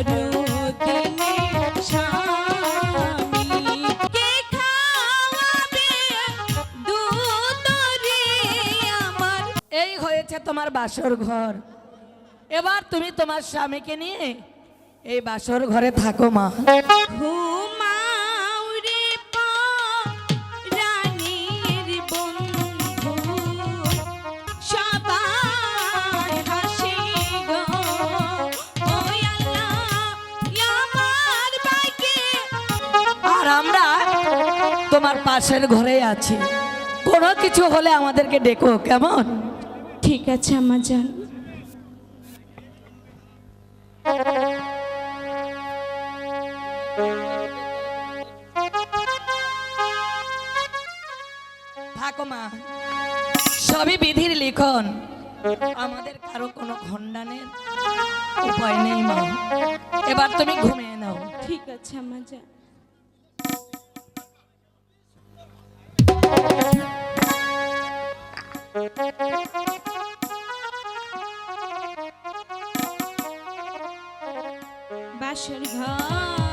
এই হয়েছে তোমার বাসর ঘর। এবার তুমি তোমার স্বামীকে নিয়ে এই বাসর ঘরে থাকো, মা। পাশের ঘরে আছি। কোনো কিছু হলে আমাদেরকে ডেকো কেমন? ঠিক আছে আমার থাকো মা। সবই বিধির লিখন। আমাদের কারও কোনো খণ্ডানের উপায় নেই মা। এবার তুমি ঘুমিয়ে নাও। ঠিক আছে আমার জান বাসর ঘরে।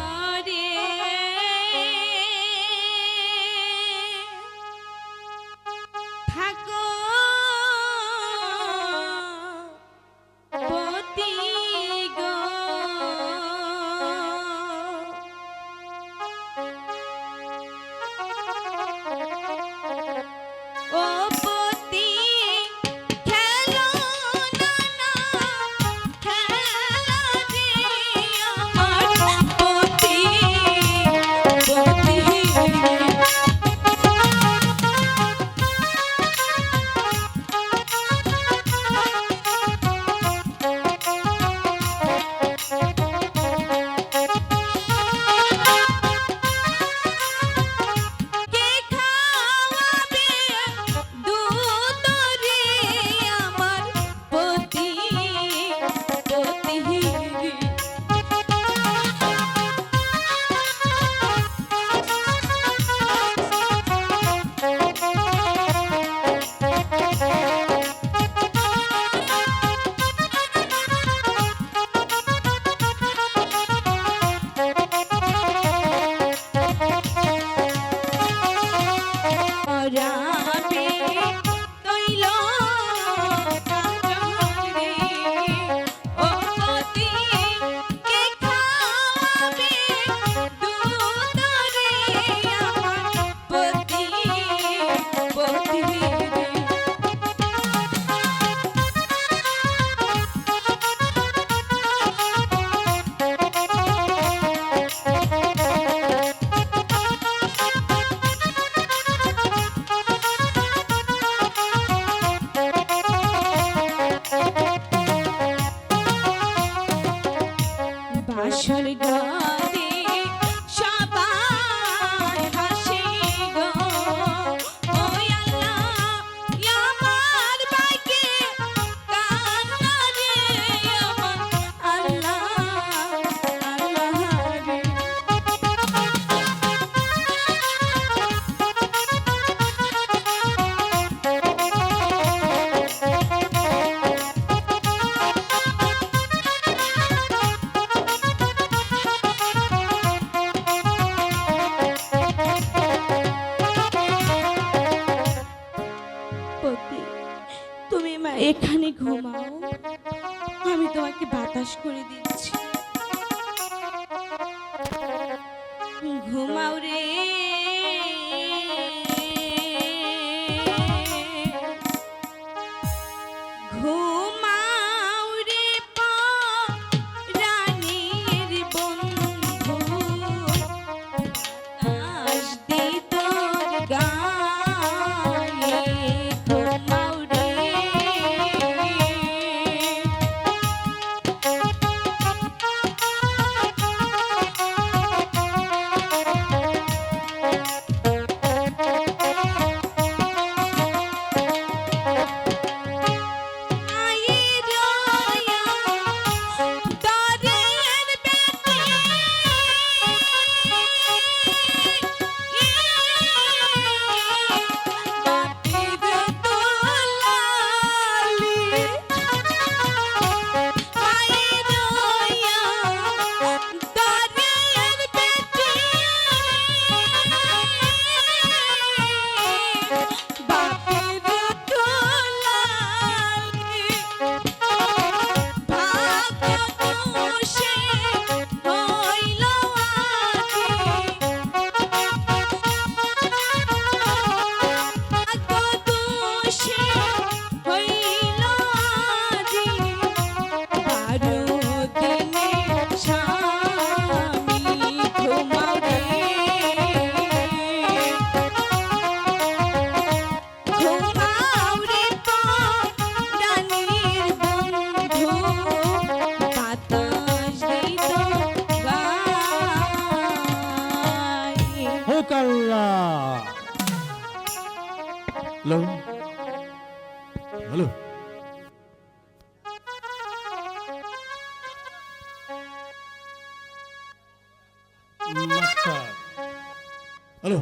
হ্যালো।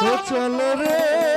তো চলো রে।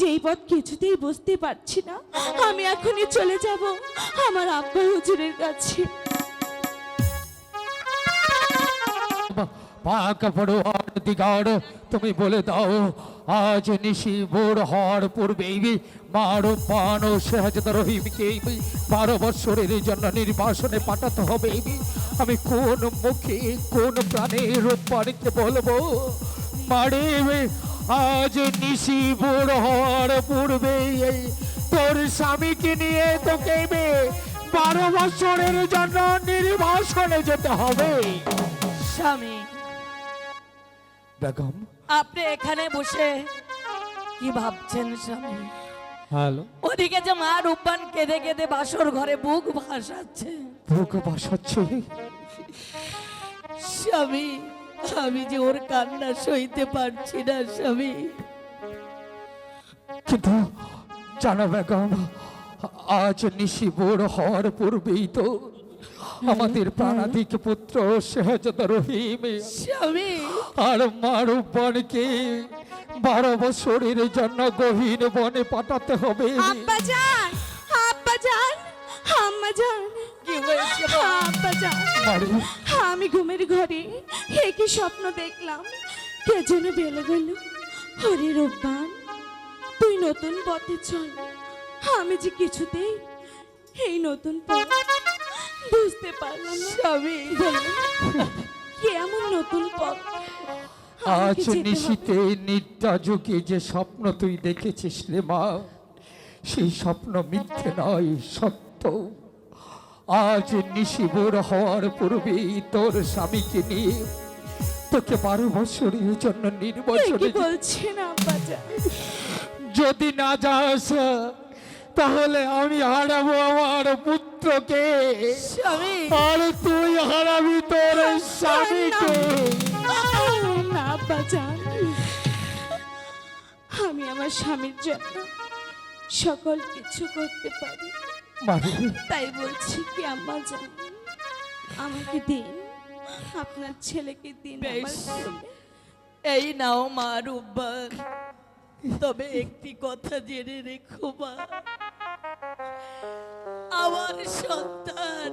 যেই পথ কিছুতেই বুঝতে পারছি না, আমি এখনই চলে যাব আমার আব্বা হুজুরের কাছে। পাক পড়ো আর তুমি বলে দাও, আজ নিশি ভোর হওয়ার পূর্বেই মারো পান ও সেহাজত রহিমকে বারো বৎসরের জন্য নির্বাসনে পাঠাতে হবে আমি কোন মুখে, কোন প্রাণে রূপানিকে বলব? মারে আজ নিশি ভোর হওয়ার পূর্বেই তোর স্বামীকে নিয়ে তোকে বারো বছরের জন্য নির্বাসনে যেতে হবে। স্বামী বেগম। আপনি এখানে বসে কি ভাবছেন স্বামী? হ্যালো। ওদিকে যে মা রূপবান কেঁদে কেঁদে বাসর ঘরে বুক ভাসাচ্ছে। বুক বাসাচ্ছে স্বামী আমি যে ওর কান্না সইতে পারছি না স্বামী। কিন্তু জানো বেগম আজ নিশি ভোর হওয়ার পূর্বেই তো আমাদের প্রাণাধিক পুত্র সেহজত রহিম। স্বামী। আর মারুবনকে বারো বছরের জন্য গহীন বনে পাঠাতে হবে। আব্বা যান আব্বা যান আম্মা যান কি হয়েছে মা? আব্বা যান আমি ঘুমের ঘরে একই স্বপ্ন দেখলাম? কে যেন বেলে গেল। হরে রূপবান তুই নতুন পথে চল। আমি যে কিছুতেই এই নতুন পথ বুঝতে পারলাম স্বামী। বলুন, এমন নতুন পথ? আজ। নিশিতে নিদ্রা যুগে যে স্বপ্ন তুই দেখেছিস রে মা সেই স্বপ্ন মিথ্যে নয় সত্য আজ নিশিবর হওয়ার পূর্বেই তোর স্বামীকে নিয়ে তোকে বারো বছরের জন্য নির্বাচনে যদি না যাস তাহলে আমি হারাবো আমার পুত্রকে। আর তুই হারাবি তোর স্বামীকে। না আমি আমার স্বামীর জন্য সকল কিছু করতে পারি। তাই বলছি কি আম্মা যান। আমাকে দিন। আপনার ছেলেকে দিন আমার এই নাও মা রূপবান। তবে একটি কথা জেনে রেখো মা। আমার সন্তান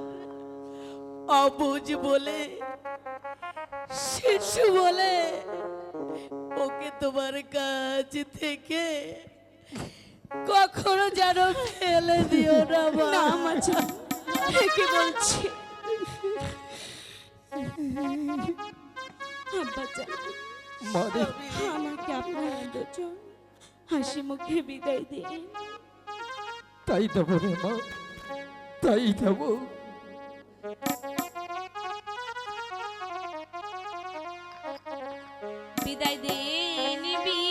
অবুজ বলে শিশু বলে ওকে তোমার কাছ থেকে কখনো যেন ফেলে দিও না মা। না আমার কি বলছি। আমাকে আপনারা দুজন হাসি মুখে বিদায় দিন তাই দেব রে মা তাই দেব। বিদায় দে নিবি?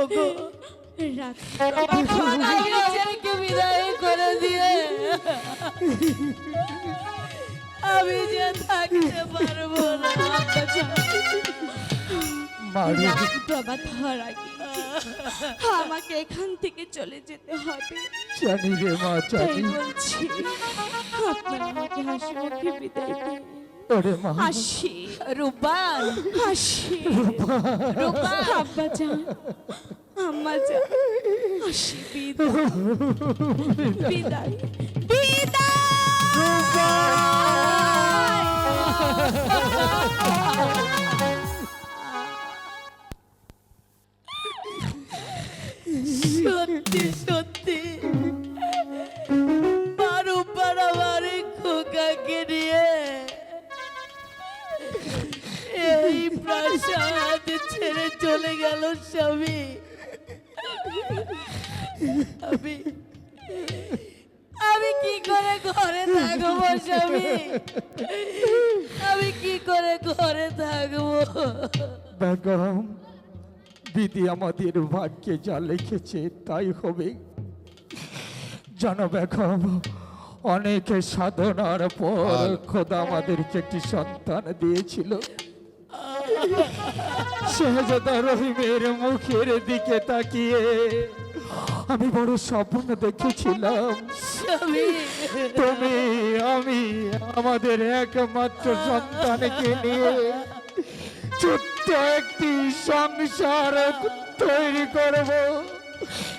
ওগো রাত্রি বিদায় করে দিয়ে আমি যে থাকতে পারব না আগে। আমাকে এখান থেকে চলে যেতে হবে। জানি রে মা জানি। বলছি আপনারা আমাকে হাসি মুখে বিদায় দিন। ওরে মা। হাসি। রূপান হাসি। আব্বা যান আম্মা যান হাসি বিদায়। বিদায়। বিদায় সত্যি। গেল স্বামী। আমি আমি কি করে ঘরে থাকব স্বামী? আমি কি করে ঘরে থাকব? বেগম দিদি আমাদের ভাগ্যে যা লিখেছে তাই হবে। জানো বেগম অনেক সাধনার পর খোদা আমাদেরকে একটি সন্তান দিয়েছিল। শেহজাদা রহিমের মুখের দিকে তাকিয়ে আমি বড় স্বপ্ন দেখেছিলাম। তুমি আমি আমাদের একমাত্র সন্তানকে নিয়ে ছোট্ট একটি সংসার তৈরি করব।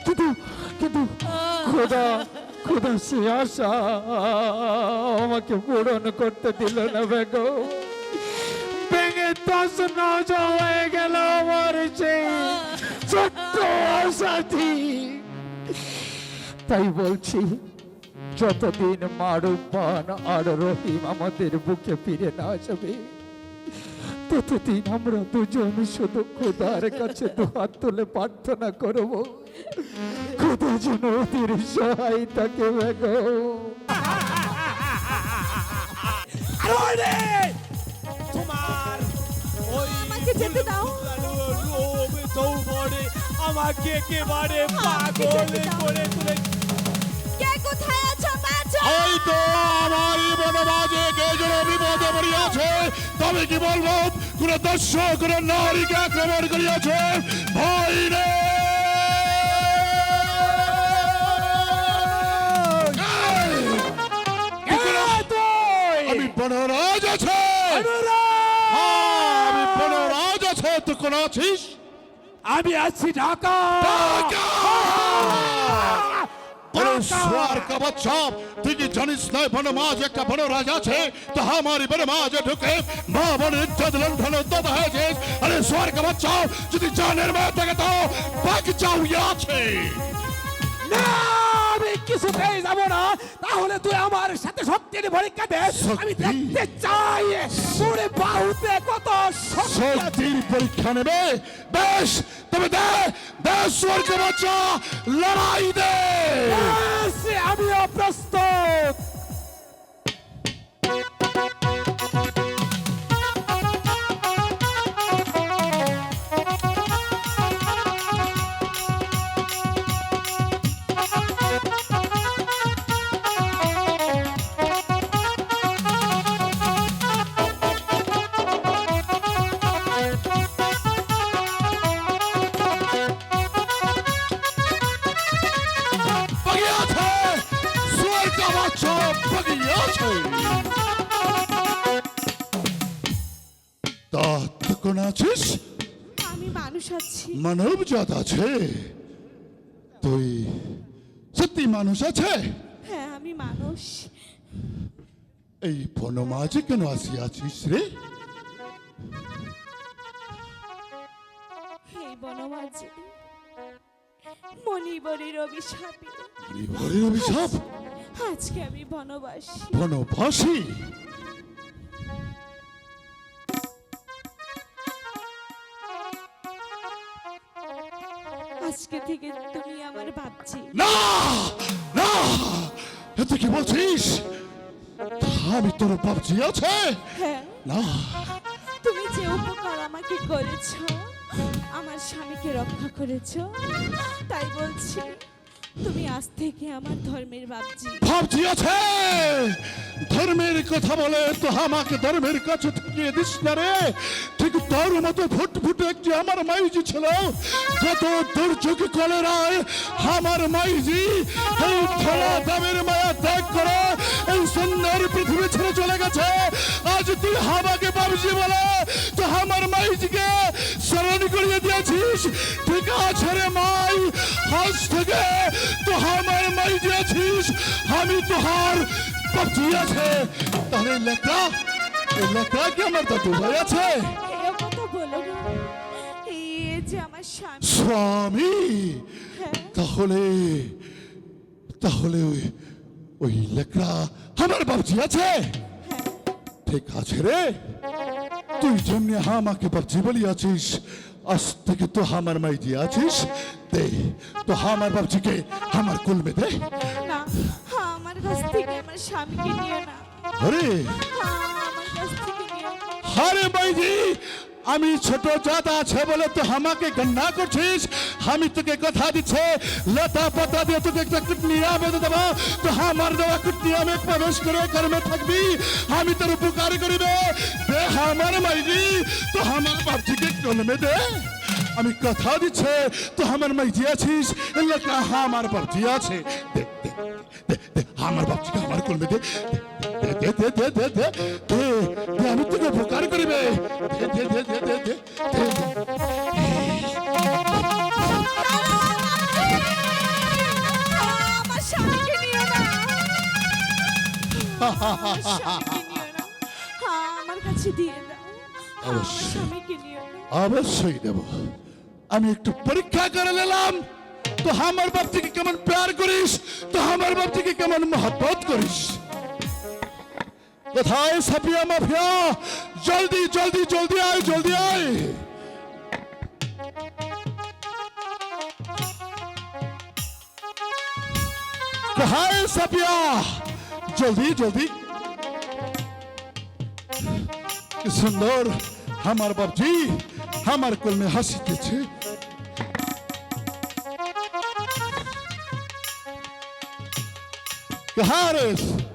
কিন্তু কিন্তু খোদা খোদা সে আশা আমাকে পূরণ করতে দিল না বেগম। দশ হয়ে গেল আমার সেই ছোট্ট আশাটি তাই বলছি যতদিন মারুবান আর রহিম আমাদের বুকে ফিরে না আসবে ততদিন আমরা দুজন শুধু খোদার কাছে দুহাত তুলে প্রার্থনা করব খোদা যেন ওদের সহায়তাকে বেগম আর আমাকে যেতে দাও। যৌবনে আমাকে একেবারে পাগল করে তুলে কে কোথায় আছো? বাঁচো। এই তো আমার বনবাজে কে যেন বিপদে পড়িয়াছে তবে কি বলব? কোন দর্শক কোন নারীকে আক্রমণ করিয়াছে। ভয় রে আমি বনরাজ আছে। আমি হয়তো কোন আছিস? আমি আছি ঢাকা। ঢুকে! মা বোনের ইজ্জত যদি জানের মেয়ে থাকে তো বাকি চাউয়া আছে। না! কিছু পেয়ে যাব না তাহলে তুই আমার সাথে সত্যি পরীক্ষা দে। আমি দেখতে চাই পুরে বাহুতে কত শক্তির পরীক্ষা নেবে। বেশ তুমি দে দেশ স্বর্গ বাচ্চা লড়াই দে। আমিও প্রস্তুত। আছিস? আমি মানুষ আছি। মানব জাত আছে। তুই সত্যি মানুষ আছে? হ্যাঁ আমি মানুষ। এই বনমাঝে কেন আসিয়াছিস রে? এই বনমাঝে মণিবরের অভিশাপে। বিবরের অভিশাপ? আজকে আমি বনবাসী। বনবাসী? আজকে থেকে তুমি আমার ভাবছি না! না! এতে কি বলছিস? আমি তোর বাপজি আছে? হ্যাঁ। না। তুমি যে উপকার আমাকে করেছ আমার স্বামীকে রক্ষা করেছ তাই বলছি তুমি আজ থেকে আমার ধর্মের ভাবছি ভাবছি আছে! ধর্মের কথা বলে, তো আমাকে ধর্মের কাছে ঠকিয়ে দিস না রে। ঠিক তোর মতো ফুট ফুটে একটি আমার মাইজি ছিল। কত দুর্যোগ কলেরায় আমার মাইজি, এই ধরা দামের মায়া ত্যাগ করে এই সুন্দর পৃথিবী ছেড়ে চলে গেছে। আজ তুই হামাকে বাবজি বলে, তো আমার মাইজিকে স্মরণ করিয়ে দিয়েছিস। ঠিক আছে রে মাই, আজ থেকে তো আমার মাই দিয়েছিস আমি তোহার বাবজি আছে। তাহলে লেখা এই লেখা কি আমার দাদু ভাই আছে? কথা বলো না। এই যে আমার স্বামী। স্বামী? হ্যাঁ। তাহলে তাহলে ওই ওই লেখা আমার বাবজি আছে? ঠিক আছে রে। তুই যেমনি আমাকে বাবজি বলিয়াছিস আজ থেকে তো আমার মাইজি আছিস দে তো আমার বাবজিকে আমার কুলমে দে। না আমার কাছ থেকে আমার স্বামীকে নিও না। আরে। আরে মাইজি, আমি ছোট জাত আছে বলে তো আমাকে গন্না করছিস। আমি তোকে কথা দিচ্ছে, লতা পাতা দিয়ে তোকে একটা কুটনিয়া বেঁধে দেবো। তো আমার দেওয়া কুটনিয়া আমি প্রবেশ করে কর্মে থাকবি। আমি তোর উপকার করিবে। দে আমার মাইজি, তো আমার বাপজিকে কলমে দে। আমি কথা দিচ্ছে, তো আমার মাইজি আছিস? লেখা আমার বাপজি আছে। দে দে দে দে। আমার বাপজিকে আমার কলমে দে দে দে দে দে দে দে দে দে আমি তোকে উপকার করিবে দে দে দে দে দে দে দে আমার স্বামীকে নিও না আমার স্বামীকে নিও না আমার কাছে দিয়ে দাও অবশ্যই। অবশ্যই দেব আমি একটু পরীক্ষা করে নিলাম তো আমার বাপ থেকে কেমন প্যার করিস তো আমার বাপ থেকে কেমন মহব্বত করিস কোথায় সাপিয়া মাফিয়া জলদি জলদি জলদি আয় জলদি আয় কোথায় সাপিয়া জলদি জলদি কি সুন্দর আমার বাবজি আমার কলমে the hardest.